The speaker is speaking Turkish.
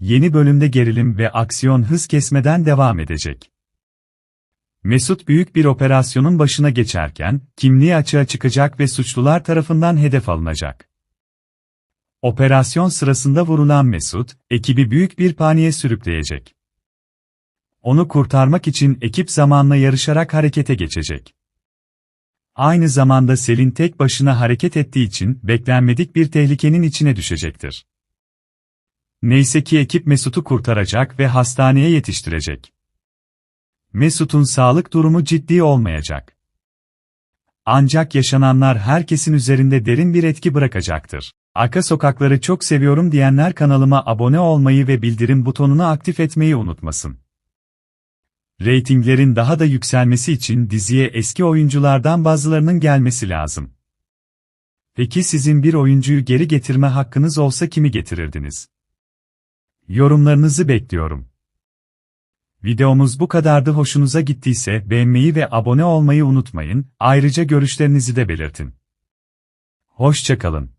Yeni bölümde gerilim ve aksiyon hız kesmeden devam edecek. Mesut büyük bir operasyonun başına geçerken, kimliği açığa çıkacak ve suçlular tarafından hedef alınacak. Operasyon sırasında vurulan Mesut, ekibi büyük bir paniğe sürükleyecek. Onu kurtarmak için ekip zamanla yarışarak harekete geçecek. Aynı zamanda Selin tek başına hareket ettiği için beklenmedik bir tehlikenin içine düşecektir. Neyse ki ekip Mesut'u kurtaracak ve hastaneye yetiştirecek. Mesut'un sağlık durumu ciddi olmayacak. Ancak yaşananlar herkesin üzerinde derin bir etki bırakacaktır. Arka sokakları çok seviyorum diyenler kanalıma abone olmayı ve bildirim butonunu aktif etmeyi unutmasın. Reytinglerin daha da yükselmesi için diziye eski oyunculardan bazılarının gelmesi lazım. Peki sizin bir oyuncuyu geri getirme hakkınız olsa kimi getirirdiniz? Yorumlarınızı bekliyorum. Videomuz bu kadardı hoşunuza gittiyse beğenmeyi ve abone olmayı unutmayın, ayrıca görüşlerinizi de belirtin. Hoşçakalın.